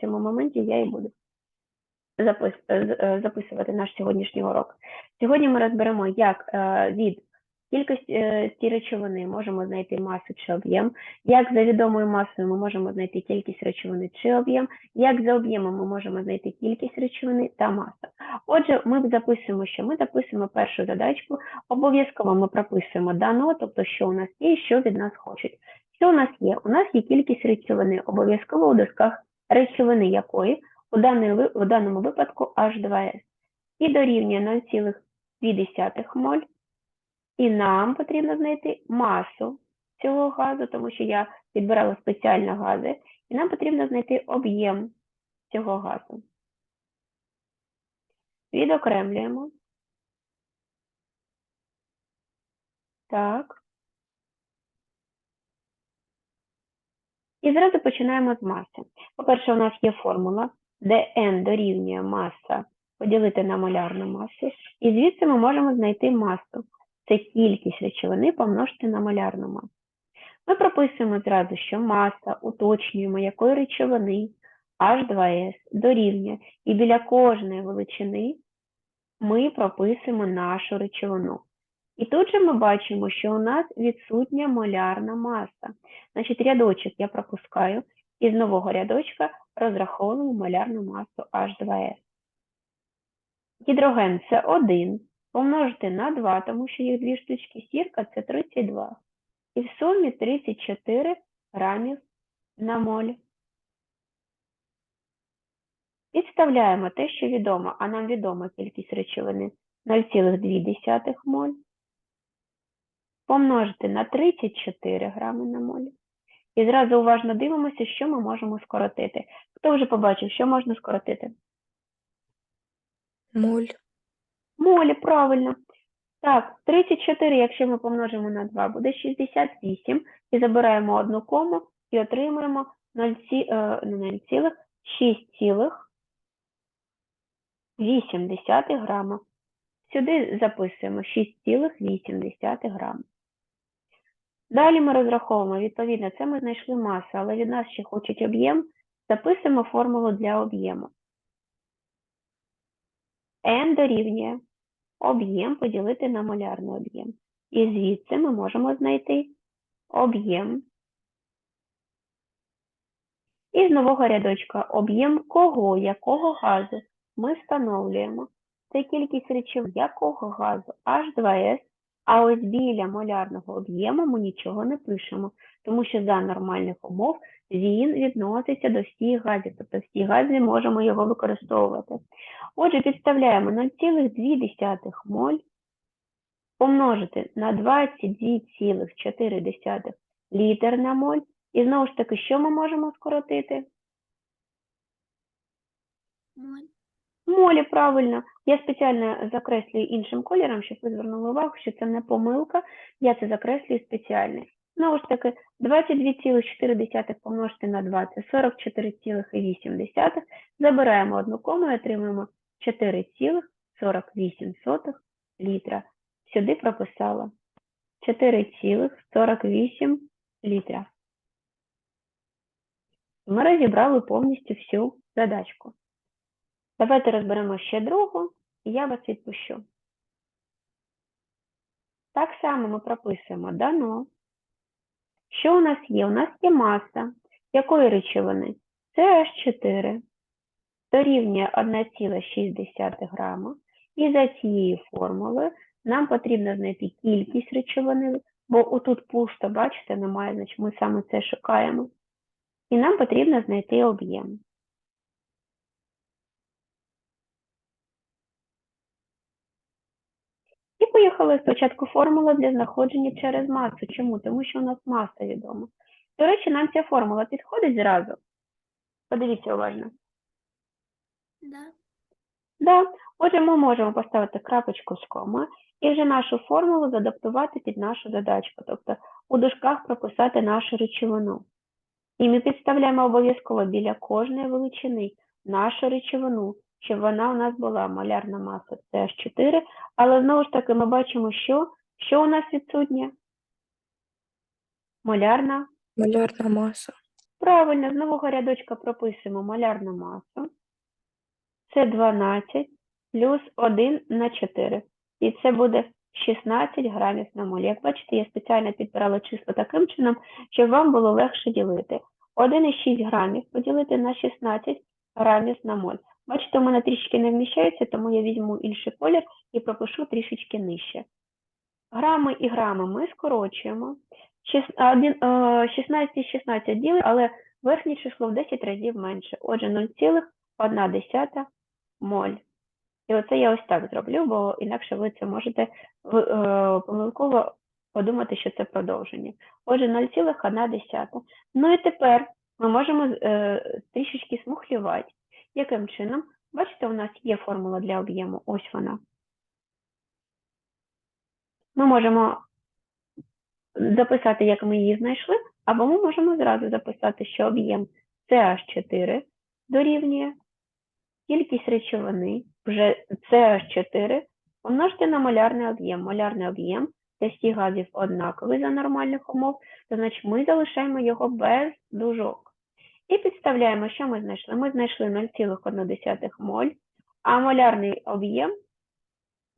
цьому моменті я і буду е, е, записувати наш сьогоднішній урок. Сьогодні ми розберемо, як е, від кількості речовини можемо знайти масу чи об'єм, як за відомою масою ми можемо знайти кількість речовини чи об'єм, як за об'ємом ми можемо знайти кількість речовини та маса. Отже, ми записуємо, що ми записуємо першу задачку, обов'язково ми прописуємо дано, тобто що у нас є і що від нас хочуть. Що у нас є? У нас є кількість речовини, обов'язково у дошках речовини якої у, у даному випадку H2S. І дорівнює 0,2 моль. І нам потрібно знайти масу цього газу, тому що я підбирала спеціально гази, і нам потрібно знайти об'єм цього газу. Відокремлюємо. Так. І зразу починаємо з маси. По-перше, у нас є формула, де n дорівнює маса поділити на молярну масу, і звідси ми можемо знайти масу. Це кількість речовини помножити на молярну масу. Ми прописуємо зразу, що маса, уточнюємо, якої речовини H2S дорівнює, і біля кожної величини ми прописуємо нашу речовину. І тут же ми бачимо, що у нас відсутня молярна маса. Значить, рядочок я пропускаю, і з нового рядочка розраховуємо молярну масу H2S. Гідроген це 1, помножити на 2, тому що їх дві штучки сірка це 32. І в сумі 34 грамів на моль. Підставляємо те, що відомо, а нам відома кількість речовини 0,2 моль. Помножити на 34 грами на моль. І зразу уважно дивимося, що ми можемо скоротити. Хто вже побачив, що можна скоротити? Моль. Молі, правильно. Так, 34, якщо ми помножимо на 2, буде 68. І забираємо одну кому і отримуємо 0, ці- е, не 0, 6,8 грама. Сюди записуємо 6,8 грама. Далі ми розраховуємо, відповідно, це ми знайшли масу, але від нас ще хочуть об'єм. Записуємо формулу для об'єму. N дорівнює об'єм поділити на молярний об'єм. І звідси ми можемо знайти об'єм. І з нового рядочка об'єм кого, якого газу ми встановлюємо. Це кількість речовин якого газу H2S, а ось біля молярного об'єму ми нічого не пишемо, тому що за нормальних умов він відноситься до всіх газів, тобто всі гази можемо його використовувати. Отже, підставляємо 0,2 моль помножити на 22,4 літр на моль. І знову ж таки, що ми можемо скоротити? Моль. Молі, правильно. Я спеціально закреслюю іншим кольором, щоб ви звернули увагу, що це не помилка. Я це закреслюю спеціально. Знову ж таки, 22,4 помножити на 2 – це 44,8. Забираємо одну кому і отримуємо 4,48 літра. Сюди прописала 4,48 літра. Ми розібрали повністю всю задачку. Давайте розберемо ще другу, і я вас відпущу. Так само ми прописуємо дано. Що у нас є? У нас є маса. Якої речовини? Це H4. Дорівнює 1,6 грама. І за цією формулою нам потрібно знайти кількість речовини, бо отут пусто, бачите, немає, значить ми саме це шукаємо. І нам потрібно знайти об'єм. І поїхали спочатку формула для знаходження через масу. Чому? Тому що у нас маса відома. До речі, нам ця формула підходить зразу. Подивіться уважно. Да. Да. Отже, ми можемо поставити крапочку з кома і вже нашу формулу задаптувати під нашу задачку. Тобто у дужках прописати нашу речовину. І ми підставляємо обов'язково біля кожної величини нашу речовину, щоб вона у нас була молярна маса CH4, але знову ж таки ми бачимо, що, що у нас відсутнє? Молярна Молярна маса. Правильно, з нового рядочка прописуємо малярну масу. Це 12 плюс 1 на 4. І це буде 16 грамів на моль. Як бачите, я спеціально підбирала числа таким чином, щоб вам було легше ділити. 1,6 грамів поділити на 16 грамів на моль. Бачите, у мене трішки не вміщається, тому я візьму інший колір і пропишу трішечки нижче. Грами і грами ми скорочуємо. Шіс- один, е, 16 і 16 ділить, але верхнє число в 10 разів менше. Отже, 0,1 моль. І оце я ось так зроблю, бо інакше ви це можете е, помилково подумати, що це продовження. Отже, 0,1. Ну і тепер ми можемо е, трішечки смухлювати. Яким чином? Бачите, у нас є формула для об'єму. Ось вона. Ми можемо записати, як ми її знайшли, або ми можемо зразу записати, що об'єм CH4 дорівнює кількість речовини, вже CH4, помножити на молярний об'єм. Молярний об'єм для всіх газів однаковий за нормальних умов, то значить ми залишаємо його без дужок. І підставляємо, що ми знайшли. Ми знайшли 0,1 моль, а молярний об'єм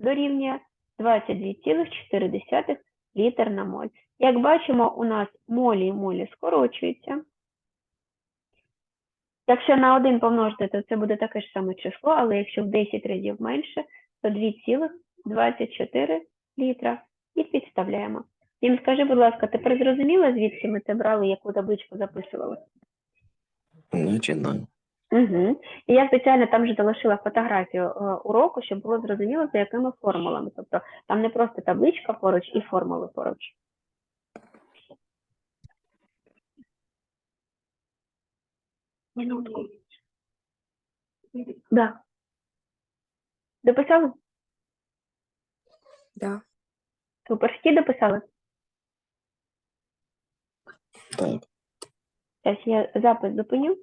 дорівнює 22,4 літр на моль. Як бачимо, у нас молі і молі скорочуються. Якщо на 1 помножити, то це буде таке ж саме число, але якщо в 10 разів менше, то 2,24 літра. І підставляємо. Дім, скажи, будь ласка, тепер зрозуміло, звідки ми це брали, яку табличку записували? Начинаю. Угу. І я спеціально там же залишила фотографію е, уроку, щоб було зрозуміло, за якими формулами. Тобто там не просто табличка поруч і формули поруч. Минутку. Да. Дописали? Да. Супер. Всі дописали? Так. Я запис зупиню.